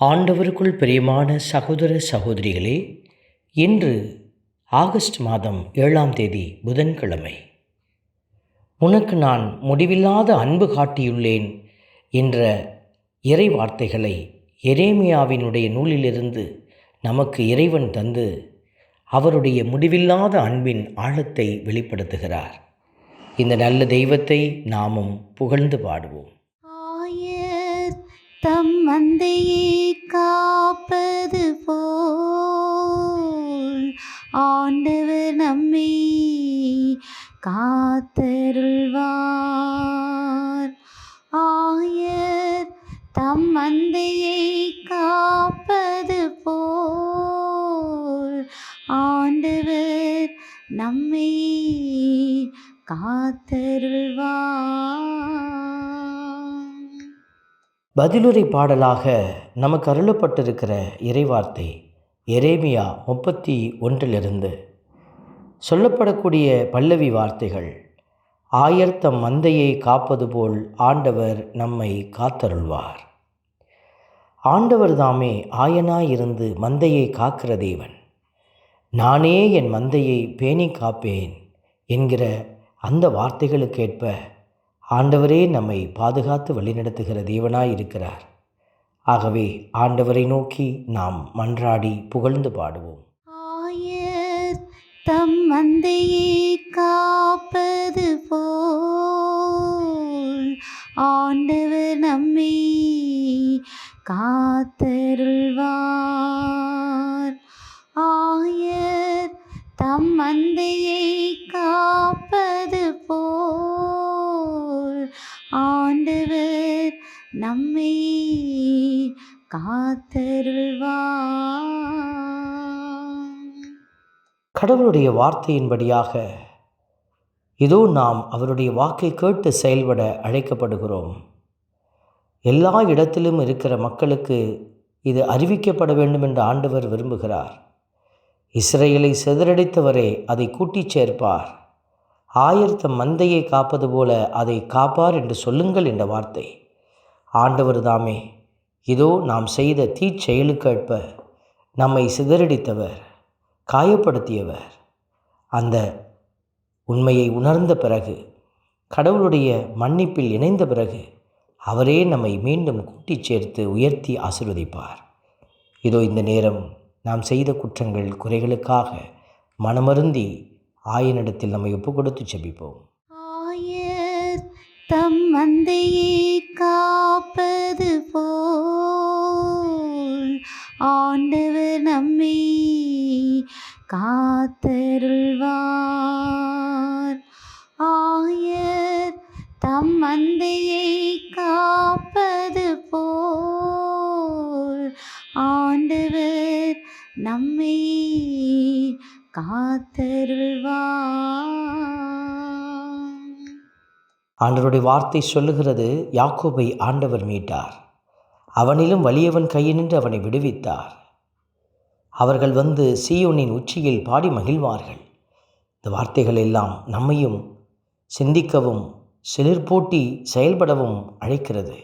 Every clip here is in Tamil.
ஆண்டவருக்குள் பிரியமான சகோதர சகோதரிகளே இன்று ஆகஸ்ட் மாதம் ஏழாம் தேதி புதன்கிழமை. உனக்கு நான் முடிவில்லாத அன்பு காட்டியுள்ளேன் என்ற இறை வார்த்தைகளை எரேமியாவினுடைய நூலிலிருந்து நமக்கு இறைவன் தந்து அவருடைய முடிவில்லாத அன்பின் ஆழத்தை வெளிப்படுத்துகிறார். இந்த நல்ல தெய்வத்தை நாமும் புகழ்ந்து பாடுவோம். தம் மந்தையை காப்பது போல். ஆண்டவர் நம்மை காத்தருள்வார். ஆயர் தம் மந்தையை காப்பது போல். ஆண்டவர் நம்மை காத்தருள்வார். பதிலுரை பாடலாக நமக்கு அருளப்பட்டிருக்கிற இறைவார்த்தை எரேமியா முப்பத்தி ஒன்றிலிருந்து. சொல்லப்படக்கூடிய பல்லவி வார்த்தைகள் ஆயர்த்தம் மந்தையை காப்பது போல் ஆண்டவர் நம்மை காத்தருள்வார். ஆண்டவர் தாமே ஆயனாயிருந்து மந்தையை காக்கிற தேவன். நானே என் மந்தையை பேணி காப்பேன் என்கிற அந்த வார்த்தைகளுக்கேற்ப ஆண்டவரே நம்மை பாதுகாத்து வழிநடத்துகிற தேவனாய் இருக்கிறார். ஆகவே ஆண்டவரை நோக்கி நாம் மன்றாடி புகழ்ந்து பாடுவோம். ஆயர் தம் மந்தையே காப்பது போல் ஆண்டவர் நம்மை காத்தருள்வார். ஆயர் தம் மந்தையே கடவுளுடைய வார்த்தையின்படியாக இதோ நாம் அவருடைய வாக்கை கேட்டு செயல்பட அழைக்கப்படுகிறோம். எல்லா இடத்திலும் இருக்கிற மக்களுக்கு இது அறிவிக்கப்பட வேண்டும் என்று ஆண்டவர் விரும்புகிறார். இஸ்ரேலை சிதறடித்தவரே அதை கூட்டிச் சேர்ப்பார். ஆயர்த்த மந்தையை காப்பது போல அதை காப்பார் என்று சொல்லுங்கள் என்ற வார்த்தை. ஆண்டவர் தாமே இதோ நாம் செய்த தீச்செயலுக்கேற்ப நம்மை சிதறடித்தவர் காயப்படுத்தியவர். அந்த உண்மையை உணர்ந்த பிறகு கடவுளுடைய மன்னிப்பில் இணைந்த பிறகு அவரே நம்மை மீண்டும் கூட்டிச் சேர்த்து உயர்த்தி ஆசிர்வதிப்பார். இதோ இந்த நேரம் நாம் செய்த குற்றங்கள் குறைகளுக்காக மனமருந்தி ஆயனிடத்தில் நம்மை ஒப்பு கொடுத்து செபிப்போம். ஆயர் தம் மந்தையே மந்தையை காப்பது போல் ஆண்டவர் நம்மை காத்தருள்வார். ஆண்டவருடைய வார்த்தை சொல்லுகிறது யாக்கோபை ஆண்டவர் மீட்டார். அவனிலும் வலியவன் கையினின்று அவனை விடுவித்தார். அவர்கள் வந்து சீயோனின் உச்சியில் பாடி மகிழ்வார்கள். இந்த வார்த்தைகள் எல்லாம் நம்மையும் சிந்திக்கவும் சிலிர்ப்பூட்டி செயல்படவும் அழைக்கிறது.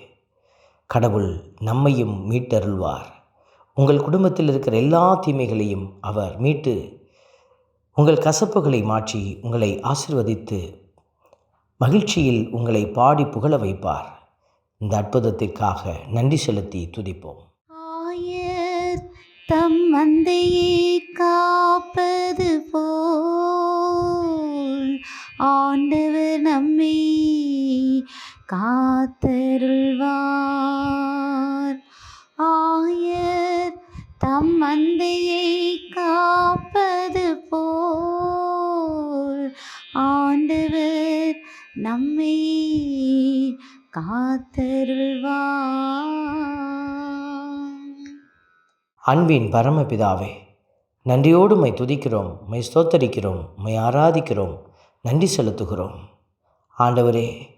கடவுள் நம்மையும் மீட்டருள்வார். உங்கள் குடும்பத்தில் இருக்கிற எல்லா தீமைகளையும் அவர் மீட்டு உங்கள் கசப்புகளை மாற்றி உங்களை ஆசிர்வதித்து மகிழ்ச்சியில் உங்களை பாடி புகழ வைப்பார். இந்த அற்புதத்திற்காக நன்றி செலுத்தி துதிப்போம். ஆயர் தம் மந்தையை காப்பது போல் ஆண்டவர் நம்மை காத்தருள்வார். ஆயர் தம் மந்தையை காப்பது போல். ஆண்டவர் நம்மை காத்தருள்வார். அன்பின் பரமபிதாவே நன்றியோடு மை துதிக்கிறோம் மை ஸ்தோத்தரிக்கிறோம் மை ஆராதிக்கிறோம் நன்றி செலுத்துகிறோம். ஆண்டவரே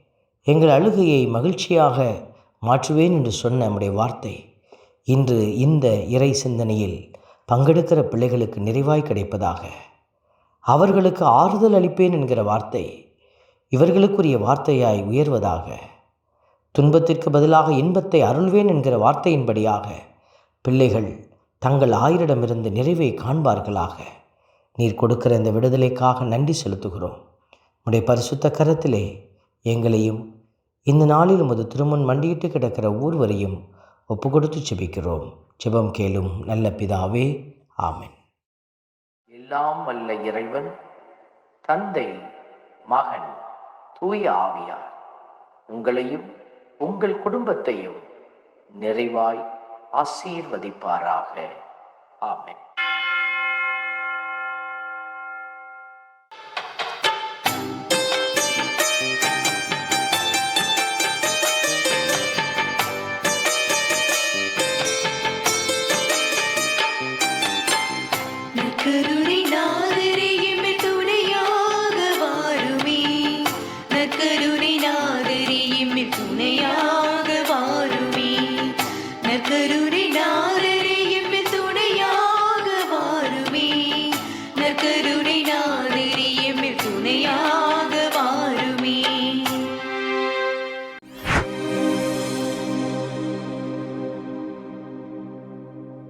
எங்கள் அழுகையை மகிழ்ச்சியாக மாற்றுவேன் என்று சொன்ன நம்முடைய வார்த்தை. இன்று இந்த இறை சிந்தனையில் பங்கெடுக்கிற பிள்ளைகளுக்கு நிறைவாய் கிடைப்பதாக. அவர்களுக்கு ஆறுதல் அளிப்பேன் என்கிற வார்த்தை இவர்களுக்குரிய வார்த்தையாய் உயர்வதாக. துன்பத்திற்கு பதிலாக இன்பத்தை அருள்வேன் என்கிற வார்த்தையின்படியாக பிள்ளைகள் தங்கள் ஆயரிடமிருந்து நிறைவை காண்பார்களாக. நீர் கொடுக்கிற இந்த விடுதலைக்காக நன்றி செலுத்துகிறோம். உடைய பரிசுத்த கரத்திலே எங்களையும் இந்த நாளில் உமது திருமண் மண்டியிட்டு கிடக்கிற ஒவ்வொருவரையும் ஒப்பு கொடுத்து செபிக்கிறோம். செபம் கேளும் நல்ல பிதாவே ஆமென். எல்லாம் வல்ல இறைவன் தந்தை மகன் தூய ஆவியார் உங்களையும் உங்கள் குடும்பத்தையும் நிறைவாய் ஆசீர்வதிப்பாராக. ஆமென். കരു